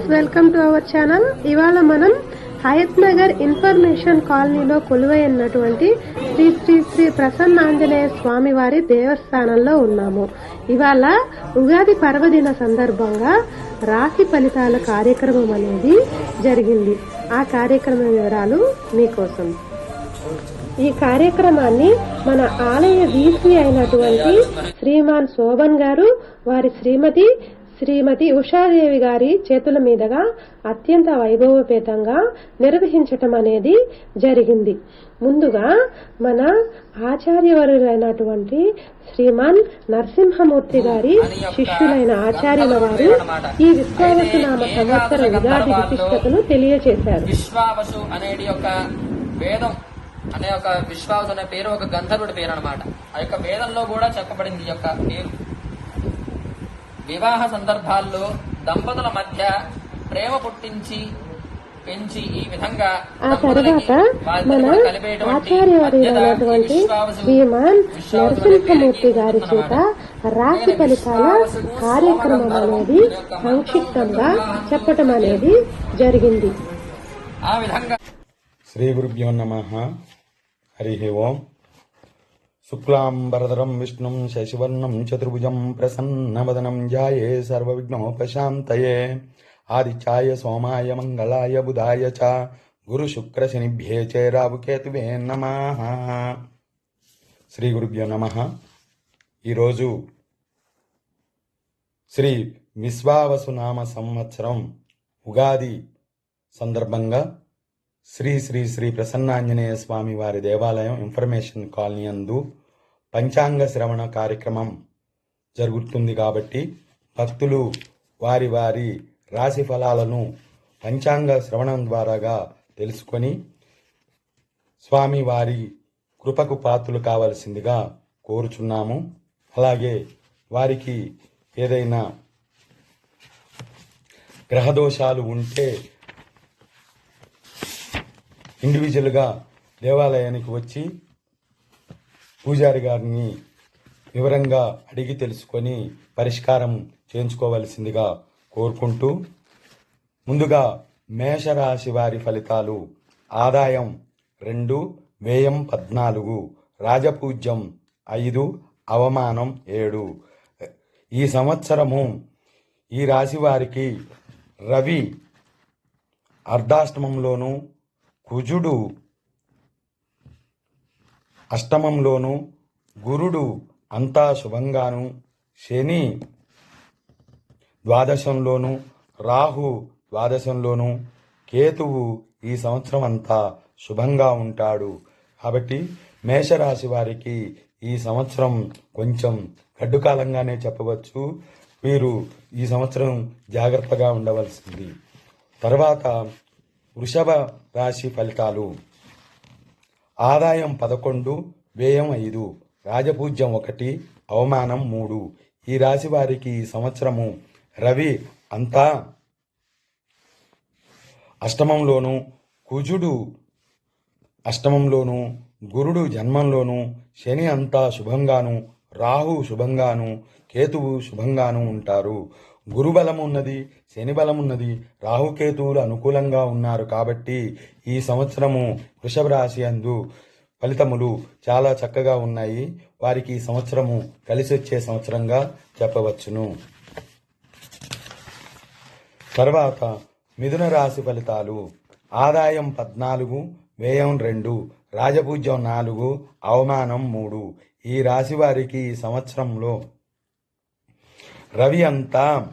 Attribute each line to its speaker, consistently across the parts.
Speaker 1: Friends welcome to our channel. ఇవాళ మనం Hayath Nagar information కాలనీలో కొలువైనటువంటి శ్రీ శ్రీ శ్రీ ప్రసన్న ఆంజనేయ స్వామి వారి దేవస్థానంలో ఉన్నాము. ఇవాళ ఉగాది పర్వదిన సందర్భంగా రాశి ఫలితాల కార్యక్రమం అనేది జరిగింది. ఆ కార్యక్రమం వివరాలు మీకోసం. ఈ కార్యక్రమాన్ని మన ఆలయ వీసీ అయినటువంటి శ్రీమాన్ శోభన్ గారు వారి శ్రీమతి శ్రీమతి ఉషాదేవి గారి చేతుల మీదుగా అత్యంత వైభవపేతంగా నిర్వహించటం అనేది జరిగింది. ముందుగా మన ఆచార్యవరులైనటువంటి శ్రీమాన్ నరసింహమూర్తి గారి శిష్యులైన ఆచార్యుల వారు ఈ విశ్వావసునామ సంవత్సర ఉగాది విశిష్టతను తెలియజేశారు
Speaker 2: విశ్వావసు అనేది ఒక వేదం అనే ఒక విశ్వావసు అనే పేరు ఒక గంధర్వుడి పేరు అనమాట ఆ యొక్క వేదంలో కూడా చెప్పబడింది ఈ యొక్క పేరు. వివాహ సందర్భాల్లో దంపతుల మధ్య ప్రేమ పుట్టించి పెంచి ఈ విధంగా
Speaker 1: ఆ తర్వాత మన
Speaker 2: విశ్వావసు-
Speaker 1: శ్రీమాన్ నరసింహమూర్తి గారి చేత. రాశి ఫలితాల కార్యక్రమం అనేది సంక్షిప్తంగా చెప్పటం అనేది జరిగింది.
Speaker 2: ఆ విధంగా
Speaker 3: శ్రీ గురుభ్యో నమ. హరి ఓం. శుక్లాంబరధరం విష్ణుం శశివర్ణం చతుర్భుజం ప్రసన్నవదనం జాయే సర్వవిఘ్నోపశాంతయే ఆదిత్యాయ సోమాయ మంగళాయ బుధాయ చ గురు శుక్ర శనిభ్యే చే రావుకేతువే నమ శ్రీ గురుభ్యో నమ ఈరోజు శ్రీ విశ్వావసునామ సంవత్సరం ఉగాది సందర్భంగా శ్రీ శ్రీ శ్రీ ప్రసన్నాంజనేయ స్వామి వారి దేవాలయం ఇన్ఫర్మేషన్ కాలనీ అందు పంచాంగ శ్రవణ కార్యక్రమం జరుగుతుంది కాబట్టి భక్తులు వారి వారి రాశి ఫలాలను పంచాంగ శ్రవణం ద్వారాగా తెలుసుకొని స్వామి వారి కృపకు పాత్రలు కావలసిందిగా కోరుచున్నాము. అలాగే వారికి ఏదైనా గ్రహదోషాలు ఉంటే ఇండివిజువల్గా దేవాలయానికి వచ్చి పూజారి గారిని వివరంగా అడిగి తెలుసుకొని పరిష్కారం చేయించుకోవలసిందిగా కోరుకుంటూ ముందుగా మేషరాశి వారి ఫలితాలు. ఆదాయం రెండు వ్యయం పద్నాలుగు రాజపూజ్యం ఐదు అవమానం ఏడు. ఈ సంవత్సరము ఈ రాశి వారికి రవి అర్ధాష్టమంలోను కుజుడు అష్టమంలోను గురుడు అంతా శుభంగాను శని ద్వాదశంలోను రాహు ద్వాదశంలోను కేతువు ఈ సంవత్సరం అంతా శుభంగా ఉంటాడు. కాబట్టి మేషరాశి వారికి ఈ సంవత్సరం కొంచెం గడ్డుకాలంగానే చెప్పవచ్చు. వీరు ఈ సంవత్సరం జాగ్రత్తగా ఉండవలసింది. తర్వాత వృషభ రాశి ఫలితాలు. ఆదాయం పదకొండు వ్యయం ఐదు రాజపూజ్యం ఒకటి అవమానం మూడు. ఈ రాశి వారికి ఈ సంవత్సరము రవి అంతా అష్టమంలోను కుజుడు అష్టమంలోను గురుడు జన్మంలోను శని అంతా శుభంగాను రాహు శుభంగాను కేతువు శుభంగాను ఉంటారు. గురుబలం ఉన్నది శని బలం ఉన్నది రాహుకేతువులు అనుకూలంగా ఉన్నారు కాబట్టి ఈ సంవత్సరము వృషభ రాశి అందు ఫలితములు చాలా చక్కగా ఉన్నాయి. వారికి ఈ సంవత్సరము కలిసి వచ్చే సంవత్సరంగా చెప్పవచ్చును. తర్వాత మిథున రాశి ఫలితాలు. ఆదాయం పద్నాలుగు వ్యయం రెండు రాజపూజ్యం నాలుగు అవమానం మూడు. ఈ రాశి వారికి ఈ సంవత్సరంలో రవి అంతా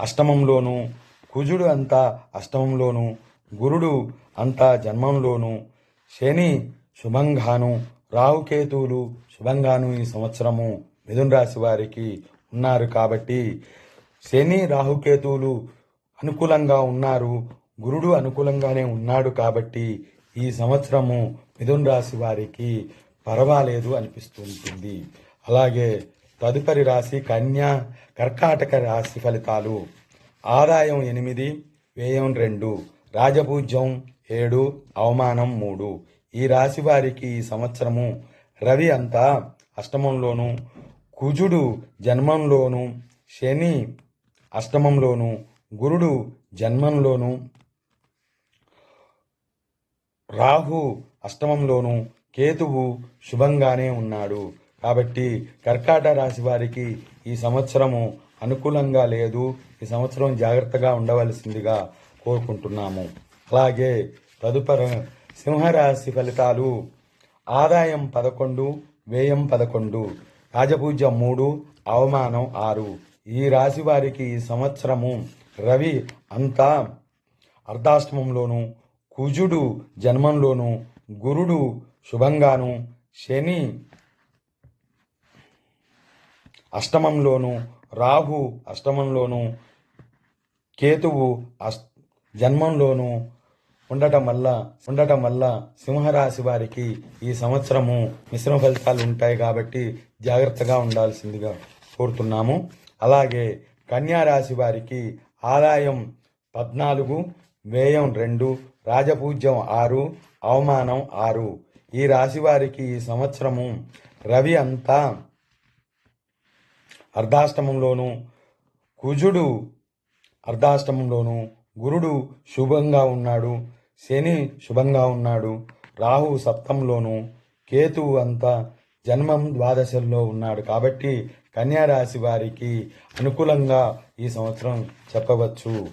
Speaker 3: అష్టమంలోను కుజుడు అంతా అష్టమంలోను గురుడు అంతా జన్మంలోను శని శుభంగాను రాహుకేతువులు శుభంగాను ఈ సంవత్సరము మిథున రాశి వారికి ఉన్నారు కాబట్టి శని రాహుకేతువులు అనుకూలంగా ఉన్నారు గురుడు అనుకూలంగానే ఉన్నాడు కాబట్టి ఈ సంవత్సరము మిథున రాశి వారికి పర్వాలేదు అనిపిస్తుంటుంది. అలాగే తదుపరి రాశి కన్యా కర్కాటక రాశి ఫలితాలు. ఆదాయం ఎనిమిది వ్యయం రెండు రాజపూజ్యం ఏడు అవమానం మూడు. ఈ రాశి వారికి ఈ సంవత్సరము రవి అంతా అష్టమంలోను కుజుడు జన్మంలోను శని అష్టమంలోను గురుడు జన్మంలోను రాహు అష్టమంలోను కేతువు శుభంగానే ఉన్నాడు. కాబట్టి కర్కాట రాశి వారికి ఈ సంవత్సరము అనుకూలంగా లేదు. ఈ సంవత్సరం జాగ్రత్తగా ఉండవలసిందిగా కోరుకుంటున్నాము. అలాగే తదుపరి సింహరాశి ఫలితాలు ఆదాయం పదకొండు వ్యయం పదకొండు రాజపూజ మూడు అవమానం ఆరు. ఈ రాశి వారికి ఈ సంవత్సరము రవి అంతా అర్ధాష్టమంలోను కుజుడు జన్మంలోను గురుడు శుభంగాను శని అష్టమంలోను రాహు అష్టమంలోను కేతువు అష్ జన్మంలోను ఉండటం వల్ల ఉండటం వల్ల సింహరాశి వారికి ఈ సంవత్సరము మిశ్రమ ఫలితాలు ఉంటాయి కాబట్టి జాగ్రత్తగా ఉండాల్సిందిగా కోరుతున్నాము. అలాగే కన్యా రాశి వారికి ఆదాయం పద్నాలుగు వ్యయం రెండు రాజపూజ్యం ఆరు అవమానం ఆరు. ఈ రాశి వారికి ఈ సంవత్సరము రవి అంతా అర్ధాష్టమంలోనూ కుజుడు అర్ధాష్టమంలోనూ గురుడు శుభంగా ఉన్నాడు శని శుభంగా ఉన్నాడు రాహు సప్తంలోనూ కేతువు అంతా జన్మం ద్వాదశంలో ఉన్నాడు. కాబట్టి కన్యారాశి వారికి అనుకూలంగా ఈ సంవత్సరం చెప్పవచ్చు.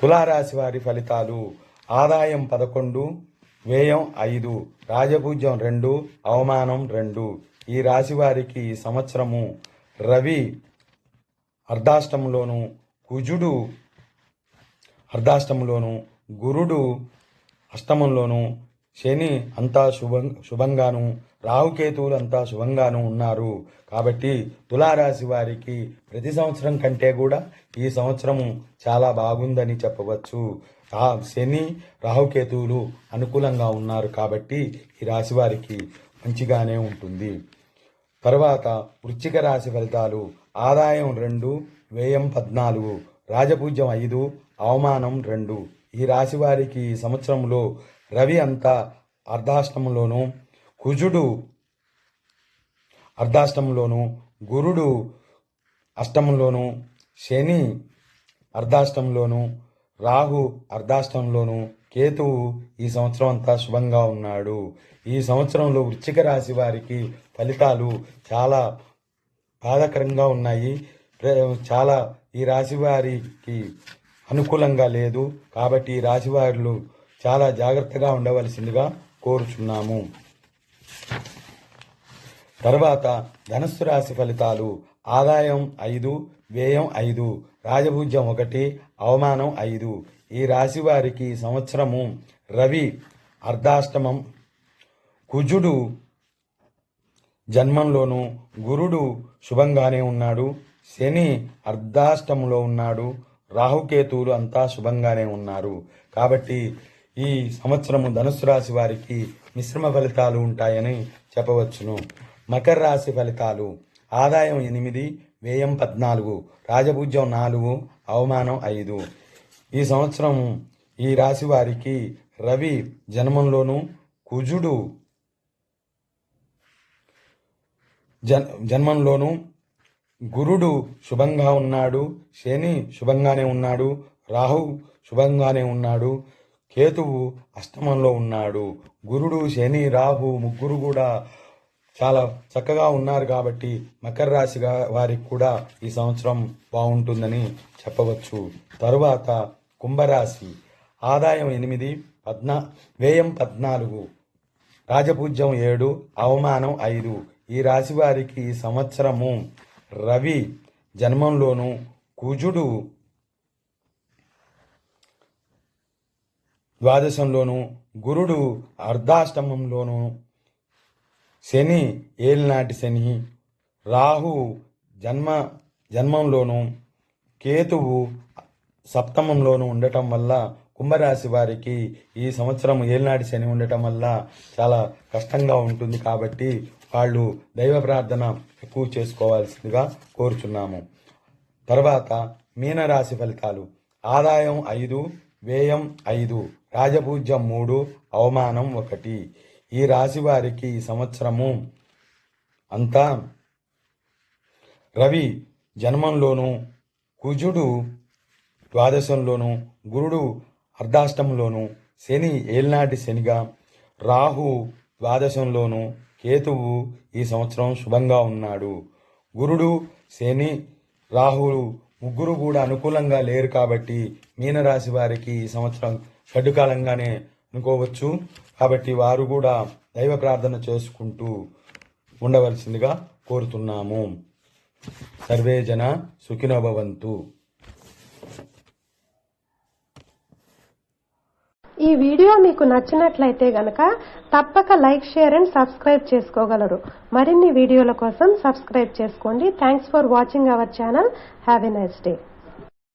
Speaker 3: తులారాశి వారి ఫలితాలు ఆదాయం పదకొండు వ్యయం ఐదు రాజపూజ్యం రెండు అవమానం రెండు. ఈ రాశి వారికి ఈ సంవత్సరము రవి అర్ధాష్టంలోను కుజుడు అర్ధాష్టంలోను గురుడు అష్టమంలోను శని అంతా శుభం శుభంగాను రాహుకేతువులు అంతా శుభంగాను ఉన్నారు. కాబట్టి తులారాశి వారికి ప్రతి సంవత్సరం కంటే కూడా ఈ సంవత్సరము చాలా బాగుందని చెప్పవచ్చు. శని రాహుకేతువులు అనుకూలంగా ఉన్నారు కాబట్టి ఈ రాశి వారికి మంచిగానే ఉంటుంది. తర్వాత వృశ్చిక రాశి ఫలితాలు ఆదాయం రెండు వ్యయం పద్నాలుగు రాజపూజ్యం ఐదు అవమానం రెండు. ఈ రాశి వారికి ఈ సంవత్సరంలో రవి అంతా అర్ధాష్టమంలోను కుజుడు అర్ధాష్టమంలోను గురుడు అష్టమంలోను శని అర్ధాష్టంలోను రాహు అర్ధాష్టంలోను కేతువు ఈ సంవత్సరం అంతా శుభంగా ఉన్నాడు. ఈ సంవత్సరంలో వృశ్చిక రాశి వారికి ఫలితాలు చాలా బాధాకరంగా ఉన్నాయి. చాలా ఈ రాశి వారికి అనుకూలంగా లేదు. కాబట్టి ఈ రాశి వారు చాలా జాగ్రత్తగా ఉండవలసిందిగా కోరుచున్నాము. తర్వాత ధనుస్సు రాశి ఫలితాలు. ఆదాయం ఐదు వ్యయం ఐదు రాజభూజ్యం ఒకటి అవమానం ఐదు. ఈ రాశి వారికి సంవత్సరము రవి అర్ధాష్టమం కుజుడు జన్మంలోను గురుడు శుభంగానే ఉన్నాడు శని అర్ధాష్టములో ఉన్నాడు రాహుకేతువులు అంతా శుభంగానే ఉన్నారు. కాబట్టి ఈ సంవత్సరము ధనుసు రాశి వారికి మిశ్రమ ఫలితాలు ఉంటాయని చెప్పవచ్చును. మకర రాశి ఫలితాలు ఆదాయం ఎనిమిది వ్యయం పద్నాలుగు రాజపూజ్యం నాలుగు అవమానం ఐదు. ఈ సంవత్సరం ఈ రాశి వారికి రవి జన్మంలోనూ కుజుడు జన్ జన్మంలోనూ గురుడు శుభంగా ఉన్నాడు శని శుభంగానే ఉన్నాడు రాహు శుభంగానే ఉన్నాడు కేతువు అష్టమంలో ఉన్నాడు. గురుడు శని రాహు ముగ్గురు కూడా చాలా చక్కగా ఉన్నారు కాబట్టి మకర రాశి వారికి కూడా ఈ సంవత్సరం బాగుంటుందని చెప్పవచ్చు. తరువాత కుంభరాశి. ఆదాయం ఎనిమిది పద్నా వ్యయం పద్నాలుగు రాజపూజ్యం ఏడు అవమానం ఐదు. ఈ రాశి వారికి ఈ సంవత్సరము రవి జన్మంలోను కుజుడు ద్వాదశంలోను గురుడు అర్ధాష్టమంలోను శని ఏలినాటి శని రాహు జన్మ జన్మంలోను కేతువు సప్తమంలోను ఉండటం వల్ల కుంభరాశి వారికి ఈ సంవత్సరం ఏలినాటి శని ఉండటం వల్ల చాలా కష్టంగా ఉంటుంది కాబట్టి వాళ్ళు దైవ ప్రార్థన ఎక్కువ చేసుకోవాల్సిందిగా కోరుచున్నాము. తర్వాత మీనరాశి ఫలితాలు. ఆదాయం ఐదు వ్యయం ఐదు రాజపూజ్యం మూడు అవమానం ఒకటి. ఈ రాశి వారికి ఈ సంవత్సరము అంతా రవి జన్మంలోను కుజుడు ద్వాదశంలోను గురుడు అర్ధాష్టంలోను శని ఏల్నాటి శనిగా రాహు ద్వాదశంలోను కేతువు ఈ సంవత్సరం శుభంగా ఉన్నాడు. గురుడు శని రాహులు ముగ్గురు కూడా అనుకూలంగా లేరు కాబట్టి మీనరాశి వారికి ఈ సంవత్సరం గడ్డుకాలంగానే అనుకోవచ్చు. కాబట్టి వారు కూడా దైవ ప్రార్థన చేసుకుంటూ ఉండవలసిందిగా కోరుతున్నాము. సర్వే జన
Speaker 1: ఈ వీడియో మీకు నచ్చినట్లయితే గనక తప్పక లైక్ షేర్ అండ్ సబ్స్క్రైబ్ చేసుకోగలరు. మరిన్ని వీడియోల కోసం సబ్స్క్రైబ్ చేసుకోండి. Thanks for watching our channel have a nice day